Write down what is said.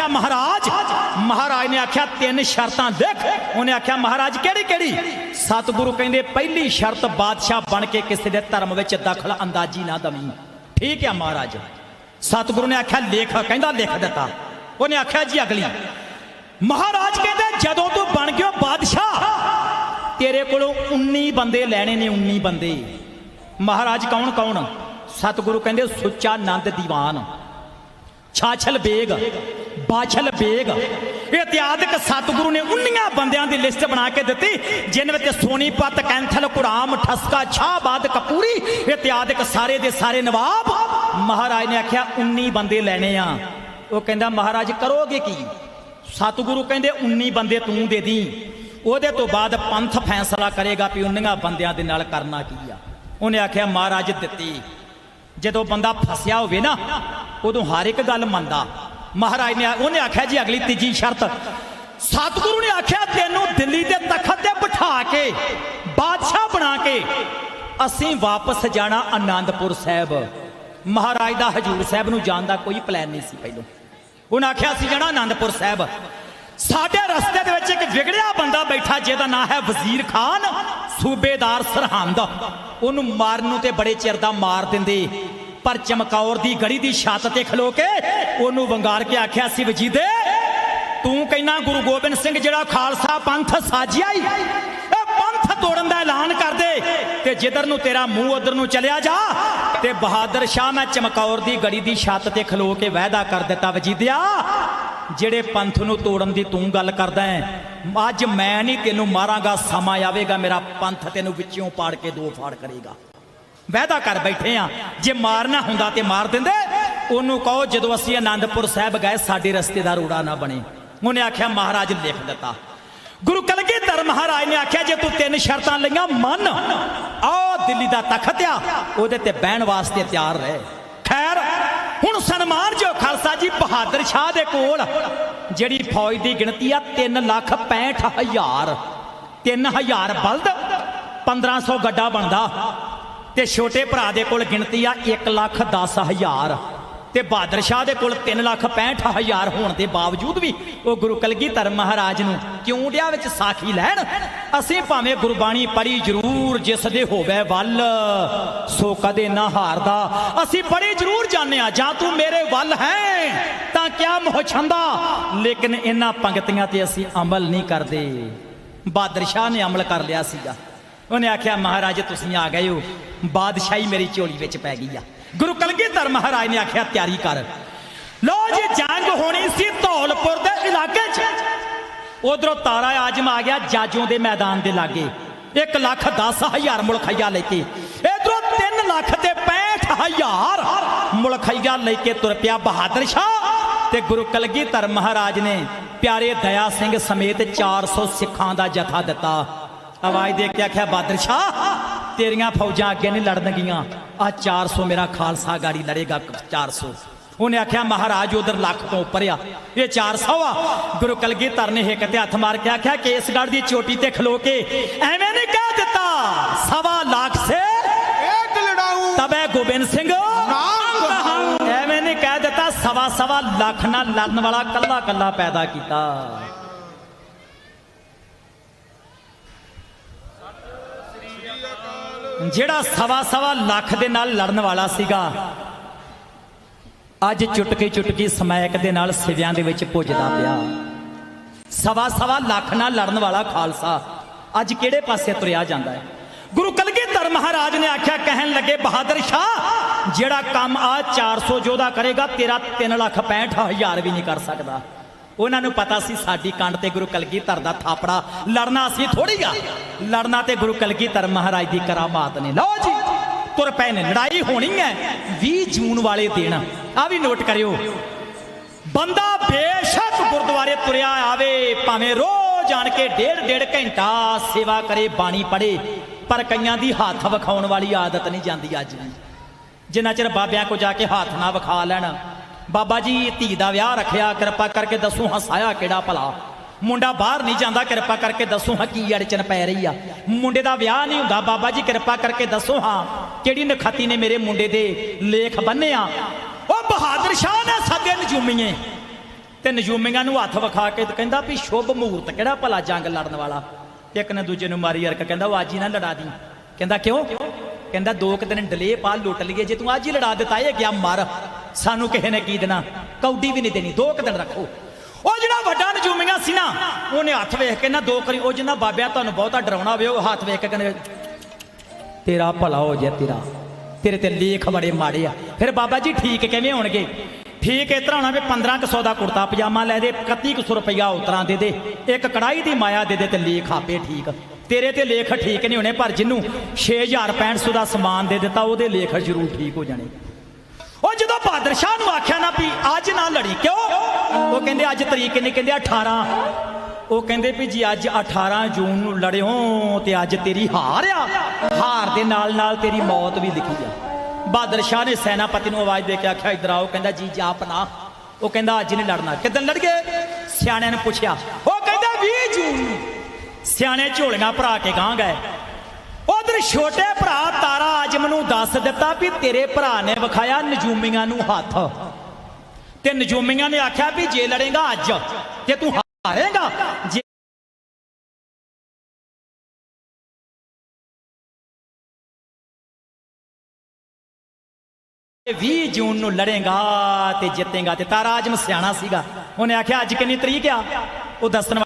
ਅੱਛਾ ਮਹਾਰਾਜ। ਮਹਾਰਾਜ ਨੇ ਆਖਿਆ, ਤਿੰਨ ਸ਼ਰਤਾਂ ਦੇਖ। ਉਹਨੇ ਆਖਿਆ, ਮਹਾਰਾਜ ਕਿਹੜੀ ਕਿਹੜੀ ਸਤਿਗੁਰੂ ਕਹਿੰਦੇ, ਪਹਿਲੀ ਸ਼ਰਤ ਬਾਦਸ਼ਾਹ ਬਣ ਕੇ ਕਿਸੇ ਦੇ ਧਰਮ ਵਿੱਚ ਦਖਲ ਅੰਦਾਜ਼ੀ ਨਾ ਦਵੀਂ। ਠੀਕ ਹੈ ਮਹਾਰਾਜ। ਸਤਿਗੁਰੂ ਨੇ ਆਖਿਆ, ਲੇਖ, ਕਹਿੰਦਾ, ਲਿਖ ਦਿੱਤਾ। ਉਹਨੇ ਆਖਿਆ ਜੀ, ਅਗਲੀ। ਮਹਾਰਾਜ ਕਹਿੰਦੇ, ਜਦੋਂ ਤੂੰ ਬਣ ਗਿਓ ਬਾਦਸ਼ਾਹ, ਤੇਰੇ ਕੋਲੋਂ 19 ਬੰਦੇ ਲੈਣੇ ਨੇ 19 ਬੰਦੇ। ਮਹਾਰਾਜ ਕੌਣ ਕੌਣ? ਸਤਿਗੁਰੂ ਕਹਿੰਦੇ, ਸੁੱਚਾ ਨੰਦ ਦੀਵਾਨ। ਛਾਛਲ ਬੇਗ। ਬਾਛਲ ਬੇਗ। ਇਹ ਇਤਿਆਦਿਕ ਸਤਿਗੁਰੂ ਨੇ 19 ਬੰਦਿਆਂ ਦੀ ਲਿਸਟ ਬਣਾ ਕੇ ਦਿੱਤੀ, ਜਿਨ੍ਹਾਂ ਵਿੱਚ ਸੋਨੀਪਤ, ਕੈਂਥਲ ਕੁੜਾਮ ਠਸਕਾ ਛਾਬਾਦ ਕਪੂਰੀ ਇਤਿਆਦਿਕ ਸਾਰੇ ਦੇ ਸਾਰੇ ਨਵਾਬ। ਮਹਾਰਾਜ ਨੇ ਆਖਿਆ 19 ਬੰਦੇ ਲੈਣੇ ਆ। ਉਹ ਕਹਿੰਦਾ, ਮਹਾਰਾਜ ਕਰੋਗੇ ਕੀ? ਸਤਿਗੁਰੂ ਕਹਿੰਦੇ 19 ਬੰਦੇ ਤੂੰ ਦੇ ਦੀ। ਉਹਦੇ ਤੋਂ ਬਾਅਦ ਪੰਥ ਫੈਸਲਾ ਕਰੇਗਾ ਵੀ 19 ਬੰਦਿਆਂ ਦੇ ਨਾਲ ਕਰਨਾ ਕੀ ਆ। ਉਹਨੇ ਆਖਿਆ, ਮਹਾਰਾਜ ਦਿੱਤੀ। ਜਦੋਂ ਬੰਦਾ ਫਸਿਆ ਹੋਵੇ ਨਾ, ਉਦੋਂ ਹਰ ਇੱਕ ਗੱਲ ਮੰਨਦਾ। ਮਹਾਰਾਜ ਨੇ ਉਹਨੇ ਆਖਿਆ ਜੀ ਅਗਲੀ ਤੀਜੀ ਸ਼ਰਤ। ਸਤਿਗੁਰੂ ਨੇ ਆਖਿਆ, ਤੈਨੂੰ ਦਿੱਲੀ ਦੇ ਤਖਤ ਤੇ ਬਿਠਾ ਕੇ, ਬਾਦਸ਼ਾਹ ਬਣਾ ਕੇ, ਅਸੀਂ ਵਾਪਸ ਜਾਣਾ ਆਨੰਦਪੁਰ ਸਾਹਿਬ। ਮਹਾਰਾਜ ਦਾ ਹਜੂਰ ਸਾਹਿਬ ਨੂੰ ਜਾਣ ਦਾ ਕੋਈ ਪਲਾਨ ਨਹੀਂ ਸੀ ਪਹਿਲੋਂ। ਉਹਨਾਂ ਆਖਿਆ ਸੀ ਜਾਣਾ ਆਨੰਦਪੁਰ ਸਾਹਿਬ। ਸਾਡੇ ਰਸਤੇ ਦੇ ਵਿੱਚ ਇੱਕ ਵਿਗੜਿਆ ਬੰਦਾ ਬੈਠਾ, ਜਿਹਦਾ ਨਾਂ ਹੈ ਵਜ਼ੀਰ ਖਾਨ, ਸੂਬੇਦਾਰ ਸਰਹੰਦ। ਉਹਨੂੰ ਮਾਰਨ ਨੂੰ ਤੇ ਬੜੇ ਚਿਰ ਦਾ ਮਾਰ ਦਿੰਦੇ। ਪਰ ਚਮਕੌਰ ਦੀ ਗੜੀ ਦੀ ਛੱਤ ਤੇ ਖਲੋ ਕੇ ਉਹਨੂੰ ਵੰਗਾਰ ਕੇ ਆਖਿਆ ਸੀ ਵਜੀਦੇ ਤੂੰ ਕਹਿਣਾ ਗੁਰੂ ਗੋਬਿੰਦ ਸਿੰਘ ਜਿਹੜਾ ਖਾਲਸਾ ਪੰਥ ਸਾਜਿਆ ਹੀ ਇਹ ਪੰਥ ਤੋੜਨ ਦਾ ਐਲਾਨ ਕਰ ਦੇ ਤੇ ਜਿੱਧਰ ਨੂੰ ਤੇਰਾ ਮੂੰਹ, ਉਧਰ ਨੂੰ ਚਲਿਆ ਜਾ ਤੇ ਬਹਾਦਰ ਸ਼ਾਹ ਮੈਂ ਚਮਕੌਰ ਦੀ ਗੜੀ ਦੀ ਛੱਤ ਤੇ ਖਲੋ ਕੇ ਵਾਅਦਾ ਕਰ ਦਿੱਤਾ, ਵਜੀਦਿਆ, ਜਿਹੜੇ ਪੰਥ ਨੂੰ ਤੋੜਨ ਦੀ ਤੂੰ ਗੱਲ ਕਰਦਾ ਹੈ, ਅੱਜ ਮੈਂ ਨਹੀਂ ਤੈਨੂੰ ਮਾਰਾਂਗਾ, ਸਮਾਂ ਆਵੇਗਾ, ਮੇਰਾ ਪੰਥ ਤੈਨੂੰ ਵਿੱਚੋਂ ਪਾੜ ਕੇ ਦੋ ਫਾੜ ਕਰੇਗਾ। ਵਾਅਦਾ ਕਰ ਬੈਠੇ ਆ। ਜੇ ਮਾਰਨਾ ਹੁੰਦਾ ਤੇ ਮਾਰ ਦਿੰਦੇ। ਉਹਨੂੰ ਕਹੋ, ਜਦੋਂ ਅਸੀਂ ਆਨੰਦਪੁਰ ਸਾਹਿਬ ਗਏ, ਸਾਡੇ ਰਸਤੇ ਦਾ ਰੋੜਾ ਨਾ ਬਣੇ। ਉਹਨੇ ਆਖਿਆ, ਮਹਾਰਾਜ ਲਿਖ ਦਿੱਤਾ। ਗੁਰੂ ਕਲਗੀਧਰ ਮਹਾਰਾਜ ਨੇ ਆਖਿਆ, ਜੇ ਤੂੰ ਤਿੰਨ ਸ਼ਰਤਾਂ ਲਈਆਂ, ਮੰਨ। ਆਓ, ਦਿੱਲੀ ਦਾ ਤਖਤ ਆ। ਉਹਦੇ ਤੇ ਬਹਿਣ ਵਾਸਤੇ ਤਿਆਰ ਰਹਿ। ਖੈਰ, ਹੁਣ ਸਨਮਾਨ ਜੋ ਖਾਲਸਾ ਜੀ ਬਹਾਦਰ ਸ਼ਾਹ ਦੇ ਕੋਲ। ਜਿਹੜੀ ਫੌਜ ਦੀ ਗਿਣਤੀ ਆ 3 ਲੱਖ 65 ਹਜ਼ਾਰ। 3000 ਬਲਦ 1500 ਗੱਡਾ ਬਣਦਾ। ਤੇ ਛੋਟੇ ਭਰਾ ਦੇ ਕੋਲ ਗਿਣਤੀ ਆ 1 ਲੱਖ 10 ਹਜ਼ਾਰ। ਤੇ ਬਹਾਦਰ ਸ਼ਾਹ ਦੇ ਕੋਲ 3 ਲੱਖ 65 ਹਜ਼ਾਰ ਹੋਣ ਦੇ ਬਾਵਜੂਦ ਵੀ ਉਹ ਗੁਰੂ ਕਲਗੀਧਰ ਮਹਾਰਾਜ ਨੂੰ ਕਿਉਂ ਡਿਆ ਵਿੱਚ ਸਾਖੀ ਲੈਣ? ਅਸੀਂ ਭਾਵੇਂ ਗੁਰਬਾਣੀ ਪੜੀ ਜ਼ਰੂਰ ਜਿਸ ਦੇ ਹੋਵੇ ਵੱਲ, ਸੋ ਕਦੇ ਨਾ ਹਾਰਦਾ। ਅਸੀਂ ਪੜੀ ਜ਼ਰੂਰ ਜਾਣਦੇ ਆ ਜਾਂ ਤੂੰ ਮੇਰੇ ਵੱਲ ਹੈ, ਤਾਂ ਕਿਆ ਮੋਹ ਛੰਦਾ? ਲੇਕਿਨ ਇਹਨਾਂ ਪੰਕਤੀਆਂ ਤੇ ਅਸੀਂ ਅਮਲ ਨਹੀਂ ਕਰਦੇ। ਬਹਾਦਰ ਸ਼ਾਹ ਨੇ ਅਮਲ ਕਰ ਲਿਆ ਸੀਗਾ। ਉਹਨੇ ਆਖਿਆ, ਮਹਾਰਾਜ, ਤੁਸੀਂ ਆ ਗਏ ਹੋ। ਬਾਦਸ਼ਾਹੀ ਮੇਰੀ ਝੋਲੀ ਵਿੱਚ ਪੈ ਗਈ ਆ। ਗੁਰੂ ਕਲਗੀਧਰ ਮਹਾਰਾਜ ਨੇ ਆਖਿਆ, ਤਿਆਰੀ ਕਰ। ਲੋ ਜੀ, ਜੰਗ ਹੋਣੀ ਸੀ ਧੌਲਪੁਰ ਦੇ ਇਲਾਕੇ 'ਚ। ਉਧਰੋਂ ਤਾਰਾ ਆਜਮ ਆ ਗਿਆ ਜਾਜੋਂ ਦੇ ਮੈਦਾਨ ਦੇ ਲਾਗੇ। 1 ਲੱਖ 10 ਹਜ਼ਾਰ ਮੁਲਖਈਆ ਲੈ ਕੇ। ਇਧਰੋਂ 3 ਲੱਖ ਤੇ 65 ਹਜ਼ਾਰ ਮੁਲਖਈਆ ਲੈ ਕੇ ਤੁਰ ਪਿਆ ਬਹਾਦਰ ਸ਼ਾਹ। ਤੇ ਗੁਰੂ ਕਲਗੀਧਰ ਮਹਾਰਾਜ ਨੇ ਪਿਆਰੇ ਦਇਆ ਸਿੰਘ ਸਮੇਤ 400 ਸਿੱਖਾਂ ਦਾ ਜਥਾ ਦਿੱਤਾ। ਆਵਾਜ਼ ਦੇ ਕੇ ਆਖਿਆ ਬਹਾਦਰ ਸ਼ਾਹ ਤੇਰੀਆਂ ਫੌਜਾਂ ਅੱਗੇ ਨਹੀਂ ਲੜਨਗੀਆਂ ਆ 400 ਮੇਰਾ ਖਾਲਸਾ ਗਾੜੀ ਲੜੇਗਾ 400 ਉਹਨੇ ਆਖਿਆ ਮਹਾਰਾਜ ਉਧਰ ਲੱਖ ਤੋਂ ਉੱਪਰ ਆ। ਇਹ 400 ਆ। ਗੁਰੂ ਕਲਗੀਧਰ ਨੇ ਇੱਕ ਤੇ ਹੱਥ ਮਾਰ ਕੇ ਆਖਿਆ ਕੇਸਗੜ੍ਹ ਦੀ ਚੋਟੀ ਤੇ ਖਲੋ ਕੇ ਐਵੇਂ ਨਹੀਂ ਕਹਿ ਦਿੱਤਾ। ਸਵਾ ਲੱਖ ਸੇ ਇੱਕ ਲੜਾਊ। ਤਬੇ ਗੋਬਿੰਦ ਸਿੰਘ। ਐਵੇਂ ਨਹੀਂ ਕਹਿ ਦਿੱਤਾ। ਸਵਾ ਸਵਾ ਲੱਖ ਨਾਲ ਲੜਨ ਵਾਲਾ ਕੱਲਾ ਕੱਲਾ ਪੈਦਾ ਕੀਤਾ। ਜਿਹੜਾ ਸਵਾ ਸਵਾ ਲੱਖ ਦੇ ਨਾਲ ਲੜਨ ਵਾਲਾ ਸੀਗਾ, ਅੱਜ ਚੁਟਕੀ ਚੁਟਕੀ ਸਮੈਕ ਦੇ ਨਾਲ ਸਿਵਿਆਂ ਦੇ ਵਿੱਚ ਪੁੱਜਦਾ ਪਿਆ। ਸਵਾ ਸਵਾ ਲੱਖ ਨਾਲ ਲੜਨ ਵਾਲਾ ਖਾਲਸਾ ਅੱਜ ਕਿਹੜੇ ਪਾਸੇ ਤੁਰਿਆ ਜਾਂਦਾ ਹੈ? ਗੁਰੂ ਕਲਗੀਧਰ ਮਹਾਰਾਜ ਨੇ ਆਖਿਆ, ਕਹਿਣ ਲੱਗੇ, ਬਹਾਦਰ ਸ਼ਾਹ, ਜਿਹੜਾ ਕੰਮ ਆ 400 ਜੋਧਾ ਕਰੇਗਾ, ਤੇਰਾ 3 ਲੱਖ 65 ਹਜ਼ਾਰ ਵੀ ਨਹੀਂ ਕਰ ਸਕਦਾ। ਉਹਨਾਂ ਨੂੰ ਪਤਾ ਸੀ ਸਾਡੀ ਕੰਡ ਤੇ ਗੁਰੂ ਕਲਗੀਧਰ ਦਾ ਥਾਪੜਾ। ਲੜਨਾ ਅਸੀਂ ਥੋੜੀ ਆ। ਲੜਨਾ ਤੇ ਗੁਰੂ ਕਲਗੀਧਰ ਮਹਾਰਾਜ ਦੀ ਕਰਾਮਾਤ ਨੇ। ਲਓ ਜੀ, ਤੁਰ ਪਏ ਨੇ ਲੜਾਈ ਹੋਣੀ ਹੈ। 20 ਜੂਨ ਵਾਲੇ ਦਿਨ ਆ ਵੀ ਨੋਟ ਕਰਿਓ। ਬੰਦਾ ਬੇਸ਼ੱਕ ਗੁਰਦੁਆਰੇ ਤੁਰਿਆ ਆਵੇ, ਭਾਵੇਂ ਰੋਜ਼ ਆਣ ਕੇ ਡੇਢ ਡੇਢ ਘੰਟਾ ਸੇਵਾ ਕਰੇ, ਬਾਣੀ ਪੜੇ ਪਰ ਕਈਆਂ ਦੀ ਹੱਥ ਵਿਖਾਉਣ ਵਾਲੀ ਆਦਤ ਨਹੀਂ ਜਾਂਦੀ ਅੱਜ ਵੀ। ਜਿੰਨਾ ਚਿਰ ਬਾਬਿਆਂ ਕੋ ਜਾ ਕੇ ਹੱਥ ਨਾ ਵਿਖਾ ਲੈਣ ਬਾਬਾ ਜੀ, ਧੀ ਦਾ ਵਿਆਹ ਰੱਖਿਆ, ਕਿਰਪਾ ਕਰਕੇ ਦੱਸੋ ਹਸਾਇਆ ਕਿਹੜਾ ਭਲਾ। ਮੁੰਡਾ ਬਾਹਰ ਨਹੀਂ ਜਾਂਦਾ, ਕਿਰਪਾ ਕਰਕੇ ਦੱਸੋ ਹਾਂ ਕੀ ਅੜਚਨ ਪੈ ਰਹੀ ਆ। ਮੁੰਡੇ ਦਾ ਵਿਆਹ ਨਹੀਂ ਹੁੰਦਾ, ਬਾਬਾ ਜੀ, ਕਿਰਪਾ ਕਰਕੇ ਦੱਸੋ ਹਾਂ, ਕਿਹੜੀ ਨਖਾਤੀ ਨੇ ਮੇਰੇ ਮੁੰਡੇ ਦੇ ਲੇਖ ਬੰਨਿਆ ਉਹ ਬਹਾਦਰ ਸ਼ਾਹ ਨੇ ਸੱਦੇ ਨਜੂਮੀਏ। ਤੇ ਨਜੂਮੀਆਂ ਨੂੰ ਹੱਥ ਵਿਖਾ ਕੇ ਤੇ ਕਹਿੰਦਾ ਵੀ ਸ਼ੁਭ ਮਹੂਰਤ ਕਿਹੜਾ ਭਲਾ ਜੰਗ ਲੜਨ ਵਾਲਾ। ਇੱਕ ਨੇ ਦੂਜੇ ਨੂੰ ਮਾਰੀ ਅਰਕ ਕਹਿੰਦਾ, ਉਹ ਅੱਜ ਹੀ ਨਾ ਲੜਾ ਦੀ। ਕਹਿੰਦਾ ਕਿਉਂ? ਕਹਿੰਦਾ ਦੋ ਕੁ ਦਿਨ ਡਲੇ ਪਾ, ਲੁੱਟ ਲਈਏ। ਜੇ ਤੂੰ ਅੱਜ ਹੀ ਲੜਾ ਦਿੱਤਾ, ਇਹ ਗਿਆ ਮਰ। ਸਾਨੂੰ ਕਿਸੇ ਨੇ ਕੀ ਦੇਣਾ? ਕੌਡੀ ਵੀ ਨਹੀਂ ਦੇਣੀ। ਦੋ ਕੁ ਦਿਨ ਰੱਖੋ। ਉਹ ਜਿਹੜਾ ਵੱਡਾ ਨਜੂਮੀਆਂ ਸੀ ਨਾ, ਉਹਨੇ ਹੱਥ ਵੇਖ ਕੇ ਨਾ ਦੋ ਕਰੀ ਉਹ ਜਿੰਨਾ ਬਾਬਿਆ ਤੁਹਾਨੂੰ ਬਹੁਤਾ ਡਰਾਉਣਾ ਹੋਵੇ, ਉਹ ਹੱਥ ਵੇਖ ਕੇ ਕਹਿੰਦੇ, ਤੇਰਾ ਭਲਾ ਹੋ ਜਾਏ ਤੇਰਾ। ਤੇਰੇ ਤੇ ਲੇਖ ਬੜੇ ਮਾੜੇ ਆ। ਫਿਰ ਬਾਬਾ ਜੀ ਠੀਕ ਕਿਵੇਂ ਹੋਣਗੇ? ਠੀਕ ਇਸ ਤਰ੍ਹਾਂ ਹੋਣਾ ਵੀ 1500 ਦਾ ਕੁੜਤਾ, ਪਜਾਮਾ ਲੈ ਦੇ 3100 ਰੁਪਇਆ ਉਤਰਾਂ ਦੇ ਦੇ। ਇੱਕ ਕੜਾਈ ਦੀ ਮਾਇਆ ਦੇ ਦੇ ਤੇ ਲੇਖ ਆਪੇ ਠੀਕ। ਤੇਰੇ ਤੇ ਲੇਖ ਠੀਕ ਨਹੀਂ ਹੋਣੇ, ਪਰ ਜਿੰਨੂੰ 6500 ਦਾ ਸਮਾਨ ਦੇ ਦਿੱਤਾ, ਉਹਦੇ ਲੇਖ ਜ਼ਰੂਰ ਠੀਕ ਹੋ ਜਾਣੇ। ਉਹ ਜਦੋਂ ਬਹਾਦਰ ਸ਼ਾਹ ਨੂੰ ਆਖਿਆ ਨਾ ਵੀ ਅੱਜ ਨਾ ਲੜੀ, ਕਿਉਂ? ਉਹ ਕਹਿੰਦੇ, ਅੱਜ ਤਰੀਕ ਕਿੰਨੀ? ਕਹਿੰਦੇ 18 ਉਹ ਕਹਿੰਦੇ ਵੀ ਜੀ, ਅੱਜ 18 ਜੂਨ ਨੂੰ ਲੜਿਓ ਤੇ ਅੱਜ ਤੇਰੀ ਹਾਰ ਆ। ਹਾਰ ਦੇ ਨਾਲ ਨਾਲ ਤੇਰੀ ਮੌਤ ਵੀ ਲਿਖੀ ਆ। ਬਹਾਦਰ ਸ਼ਾਹ ਨੇ ਸੈਨਾਪਤੀ ਨੂੰ ਆਵਾਜ਼ ਦੇ ਕੇ ਆਖਿਆ, ਇਧਰ ਆਓ। ਕਹਿੰਦਾ, ਜੀ, ਜਾ ਆਪਣਾ ਉਹ ਕਹਿੰਦਾ, ਅੱਜ ਨਹੀਂ ਲੜਨਾ। ਕਿਦਨ ਲੜ ਗਏ? ਸਿਆਣਿਆਂ ਨੇ ਪੁੱਛਿਆ। ਉਹ ਕਹਿੰਦਾ 20 ਜੂਨ ਨੂੰ। ਸਿਆਣੇ ਝੋਲੀਆਂ ਭਰਾ ਕੇ ਗਾਂ ਗਏ। ਉਧਰ ਛੋਟੇ ਭਰਾ ਤਾਰਾ ਆਜਮ ਨੂੰ ਦੱਸ ਦਿੱਤਾ ਵੀ ਤੇਰੇ ਭਰਾ ਨੇ ਵਿਖਾਇਆ ਨਜੂਮੀਆਂ ਨੂੰ ਹੱਥ। ਤੇ ਨਜੂਮੀਆਂ ਨੇ ਆਖਿਆ ਵੀ ਜੇ ਲੜੇਗਾ ਅੱਜ, ਤੇ ਤੂੰ ਹਾਰੇਗਾ। ਜੇ 20 ਜੂਨ ਨੂੰ ਲੜੇਗਾ ਤੇ ਜਿੱਤੇਗਾ ਤੇ ਤਾਰਾ ਆਜਮ ਸਿਆਣਾ ਸੀਗਾ। ਉਹਨੇ ਆਖਿਆ ਅੱਜ ਕਿੰਨੀ ਤਰੀਕ ਆ? ਉਹ ਦੱਸਣ